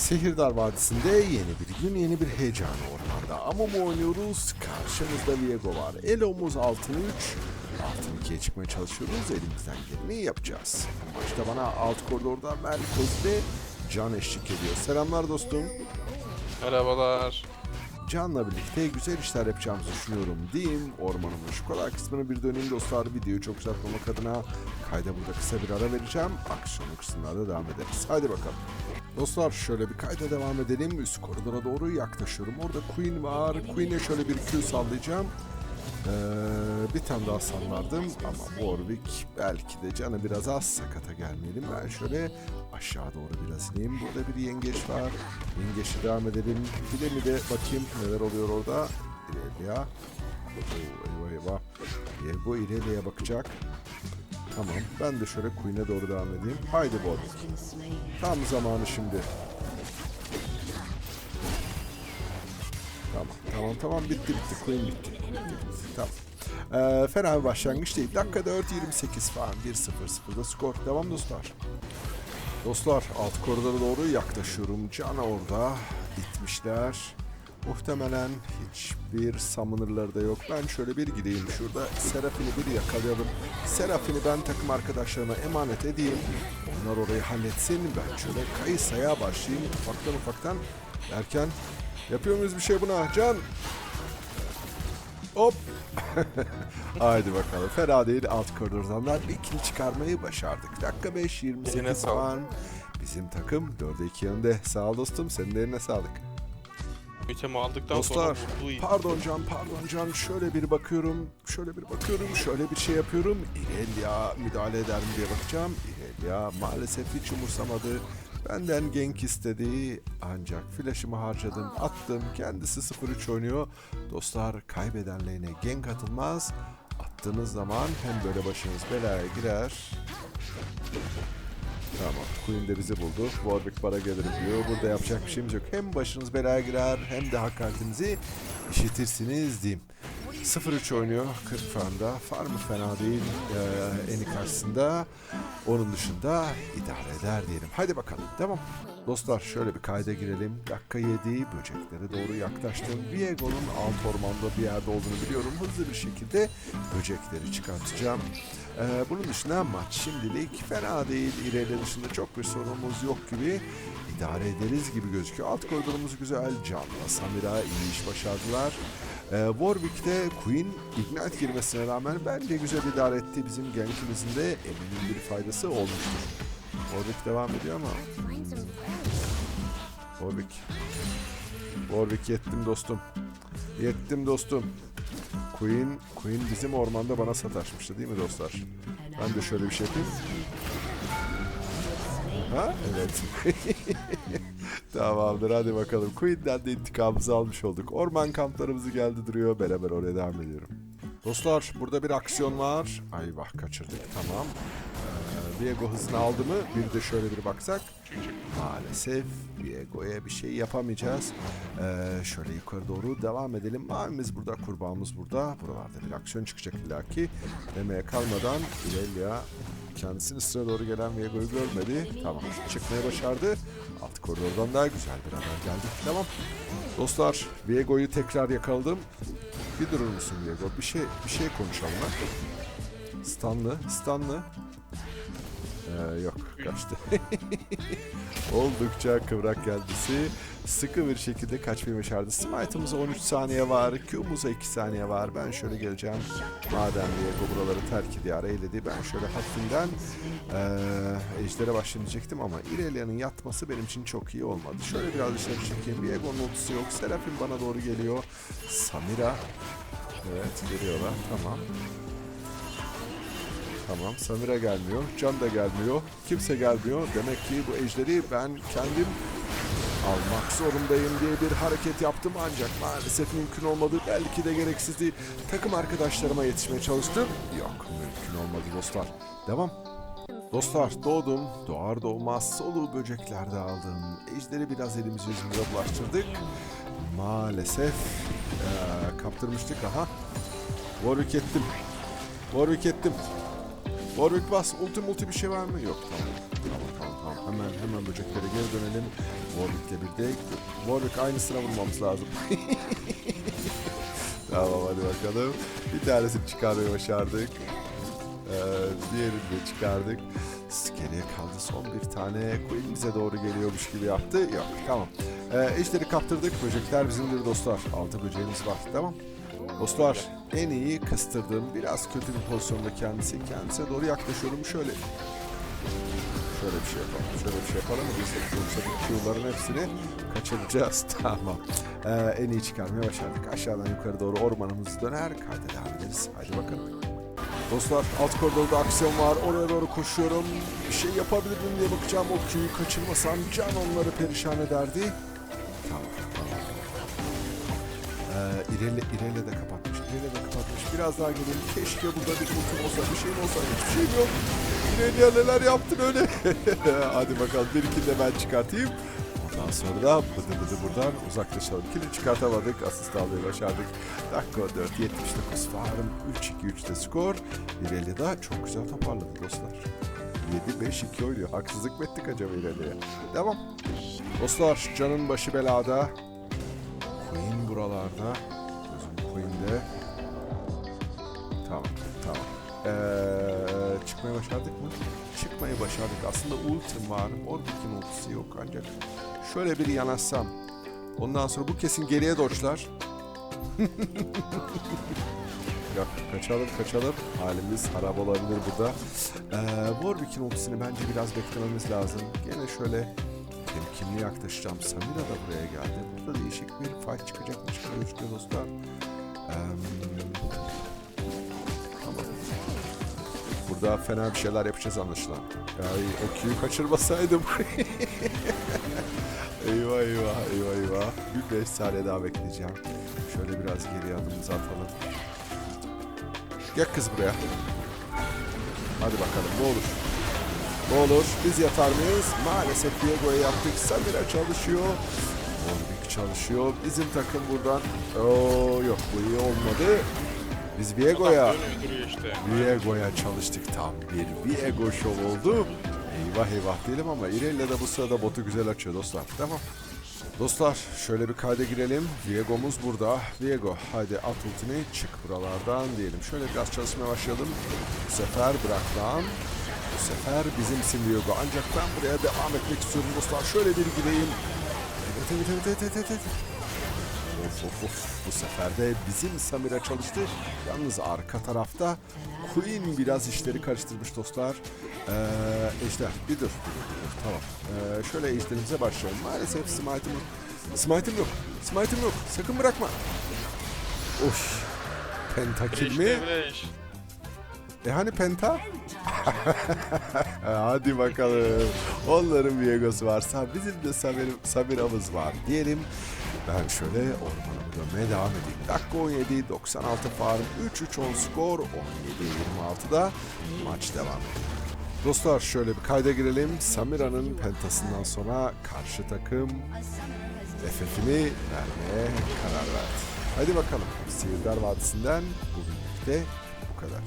Sihirdar Vadisi'nde yeni bir gün, yeni bir heyecan ormanda. Ama mı oynuyoruz? Karşımızda Viego var. Elo'muz altın 3. Altın 2'ye çıkmaya çalışıyoruz. Elimizden geleni yapacağız. Başta bana alt koridorda Merkoz ve Can eşlik ediyor. Selamlar dostum. Merhabalar. Can'la birlikte güzel işler yapacağımızı düşünüyorum diyeyim. Ormanımın şu kadar kısmını bir döneyim dostlar. Videoyu çok uzatmamak adına kayda burada kısa bir ara vereceğim. Akşam kısımlarda devam ederiz. Hadi bakalım. Dostlar şöyle bir kayda devam edelim. Üst koridora doğru yaklaşıyorum. Orada Queen var. Queen'e şöyle bir Q sallayacağım. Ee, bir tane daha sallardım ama Warwick belki de canı biraz az sakata gelmeyelim. Ben şöyle aşağı doğru biraz ineyim. Burada bir yengeç var. Yengeçe devam edelim. Bir de mi de bakayım neler oluyor orada. İrelia. Eyvah eyvah. Diego İrelia'ya bakacak. Tamam. Ben de şöyle Queen'e doğru devam edeyim. Haydi Warwick. Tam zamanı şimdi. Tamam tamam tamam bitti bitti Queen bitti. Tamam. Ee, fena bir başlangıç değil. Dakika 4 28 falan 1-0-0'da skor. Devam dostlar. Dostlar alt koridora doğru yaklaşıyorum. Can orada. Bitmişler. Muhtemelen hiçbir summoner'ları da yok. Ben şöyle bir gideyim şurada. Seraphine bir yakalayalım. Seraphine ben takım arkadaşlarıma emanet edeyim. Onlar orayı halletsin. Ben şöyle Kayısa'ya başlayayım. Ufaktan ufaktan derken yapıyor muyuz bir şey buna? Can! Hop! Haydi bakalım. Fena değil alt koridordan da bir kill çıkarmayı başardık. Dakika 5 Eline 28 sağlık. falan. Bizim takım 4'e 2 önde. Sağ ol dostum. Senin de eline sağlık. Ütemi aldıktan Dostlar, sonra pardon Can, pardon Can. Şöyle bir bakıyorum, şöyle bir bakıyorum, şöyle bir şey yapıyorum. İrelia müdahale eder mi diye bakacağım. İrelia maalesef hiç umursamadı. Benden gank istedi ancak flash'ımı harcadım, attım. Kendisi 0-3 oynuyor. Dostlar kaybeden lane'e gank atılmaz. Attığınız zaman hem böyle başınız belaya girer Tamam. Queen de bizi buldu. Warwick bara gelirim diyor. Burada yapacak bir şeyimiz yok. Hem başınız belaya girer hem de hakaretinizi işitirsiniz diyeyim. 0-3 oynuyor 40 farmda. Farmı fena değil ee, eni karşısında. Onun dışında idare eder diyelim. Haydi bakalım devam. Dostlar şöyle bir kayda girelim. Dakika 7 böceklere doğru yaklaştım. Viego'nun alt ormanda bir yerde olduğunu biliyorum. Hızlı bir şekilde böcekleri çıkartacağım. Ee, bunun dışında maç şimdilik fena değil. İrelia dışında çok bir sorunumuz yok gibi. idare ederiz gibi gözüküyor. Alt koridorumuz güzel. Can'la Samira iyi iş başardılar. Ee, Warwick'te Queen Ignite girmesine rağmen bence güzel idare etti. Bizim gankimizin de eminim bir faydası olmuştur. Warwick devam ediyor ama. Warwick. Warwick yettim dostum. Yettim dostum. Queen, Queen bizim ormanda bana sataşmıştı değil mi dostlar? Ben de şöyle bir şey yapayım. Ha? Evet. Tamamdır hadi bakalım. Queen'den de intikamımızı almış olduk. Orman kamplarımızı geldi duruyor. Beraber oraya devam ediyorum. Dostlar burada bir aksiyon var. Ay vah kaçırdık tamam. Ee, Viego hızını aldı mı? Bir de şöyle bir baksak. Maalesef Viego'ya bir şey yapamayacağız. Ee, şöyle yukarı doğru devam edelim. Mavimiz burada, kurbağamız burada. Buralarda bir aksiyon çıkacak illaki. Demeye kalmadan İrelia kendisinin üstüne doğru gelen Viego'yu görmedi. Tamam çıkmaya başardı. Alt koridordan daha güzel bir haber geldi. Tamam. Dostlar Viego'yu tekrar yakaladım. Bir durur musun Viego? Bir şey bir şey konuşalım ha. Stanlı, Stanlı. Ee, yok kaçtı. Oldukça kıvrak kendisi. Sıkı bir şekilde kaçmayı başardı. Smite'ımıza 13 saniye var. Q'muza 2 saniye var. Ben şöyle geleceğim. Madem Diego buraları terk ediyor eyledi. Ben şöyle hafiften ee, Ejder'e başlayacaktım ama Irelia'nın yatması benim için çok iyi olmadı. Şöyle biraz dışarı çekeyim. Diego'nun ultisi yok. Seraphim bana doğru geliyor. Samira. Evet geliyorlar. Tamam. Tamam Samira gelmiyor. Can da gelmiyor. Kimse gelmiyor. Demek ki bu ejderi ben kendim almak zorundayım diye bir hareket yaptım ancak maalesef mümkün olmadı. Belki de gereksizdi. Takım arkadaşlarıma yetişmeye çalıştım. Yok mümkün olmadı dostlar. Devam. Dostlar doğdum. Doğar doğmaz soluğu böceklerde aldım. Ejderi biraz elimizi yüzümüze bulaştırdık. Maalesef eee, kaptırmıştık. Aha. Warwick ettim. Warwick ettim. Warwick bas. Ulti multi bir şey var mı? Yok tamam tamam. Hemen Hemen böceklere geri dönelim. Warwick'le birlikte. Warwick aynısına vurmamız lazım. tamam hadi bakalım. Bir tanesini çıkarmayı başardık. Ee, diğerini de çıkardık. Geriye kaldı son bir tane. Queen bize doğru geliyormuş gibi yaptı. Yok tamam. Ee, ejderi kaptırdık. Böcekler bizimdir dostlar. Altı böceğimiz var. Tamam. Dostlar en iyi kıstırdım. Biraz kötü bir pozisyonda kendisi. Kendisine doğru yaklaşıyorum. Şöyle Şöyle bir şey yapalım. Şöyle bir şey yapalım mı? Biz yoksa bu Q'ların hepsini kaçıracağız. Tamam. Ee, en iyi çıkarmaya başardık. Aşağıdan yukarı doğru ormanımız döner. Kayda devam ederiz. Hadi bakalım. Dostlar alt koridorda aksiyon var. Oraya doğru koşuyorum. Bir şey yapabilir miyim diye bakacağım. O Q'yu kaçırmasam can onları perişan ederdi. Tamam. tamam. Ee, İreli de kapatmış. İreli de kapatmış. Biraz daha gidelim. Keşke burada bir ultim olsa, bir şeyim olsa. Hiçbir şeyim yok. İreli'ye neler yaptın öyle? Hadi bakalım bir iki de ben çıkartayım. Ondan sonra da bıdı bıdı buradan uzaklaşalım. Kili çıkartamadık. Asist almayı başardık. Dakika 4, 79 farm. 3-2-3'te skor. İreli de çok güzel toparladı dostlar. 7-5-2 oynuyor. Haksızlık mı ettik acaba İreli'ye? Devam. Dostlar canın başı belada. Queen buralarda. Gözüm Queen'de. Tamam, tamam. Ee, çıkmayı başardık mı? Çıkmayı başardık. Aslında ultim var. Orbit'in ultisi yok ancak şöyle bir yanaşsam. Ondan sonra bu kesin geriye doçlar. Yok kaçalım kaçalım. Halimiz harap olabilir burada. Ee, Warwick'in ultisini bence biraz beklememiz lazım. Gene şöyle temkinli yaklaşacağım. Samira da buraya geldi. Burada değişik bir fight çıkacakmış gözüküyor dostlar. Ee. Burada fena bir şeyler yapacağız anlaşılan. Yani o Q'yu kaçırmasaydım. eyvah eyvah eyvah eyvah. Bir 5 saniye daha bekleyeceğim. Şöyle biraz geri adımımızı atalım. Gel kız buraya. Hadi bakalım ne olur. Ne olur biz yatar mıyız? Maalesef Diego'ya yaptık. Samira çalışıyor. Warwick çalışıyor. Bizim takım buradan. Oo yok bu iyi olmadı. Biz Viego'ya Adam dönüyor duruyor işte. Viego'ya çalıştık. Tam bir Viego show oldu. Eyvah eyvah diyelim ama İrelia de bu sırada botu güzel açıyor dostlar. Tamam. Dostlar şöyle bir kayda girelim. Viego'muz burada. Viego hadi at ultini çık buralardan diyelim. Şöyle biraz çalışmaya başlayalım. Bu sefer bırak lan. Bu sefer bizimsin Viego. Ancak ben buraya devam etmek istiyorum dostlar. Şöyle bir gireyim. Evet evet evet evet evet. evet. Of of of. Bu sefer de bizim Samira çalıştı. Yalnız arka tarafta Queen biraz işleri karıştırmış dostlar. Ee, Ejder bir dur. bir dur, bir dur. Tamam. Ee, şöyle ejderimize başlayalım. Maalesef smite'ım yok. Smite'ım yok. Smite'ım yok. Sakın bırakma. Of. Pentakill mi? E hani penta? Hadi bakalım. Onların Viego'su varsa bizim de Samir, Samira'mız var diyelim. Ben şöyle ormanımı dönmeye devam edeyim. Dakika 17, 96 farm, 3-3 on skor, 17-26'da maç devam ediyor. Dostlar şöyle bir kayda girelim. Samira'nın pentasından sonra karşı takım FF'ini vermeye karar verdi. Hadi bakalım. Sihirdar Vadisi'nden bugünlük de bu kadar.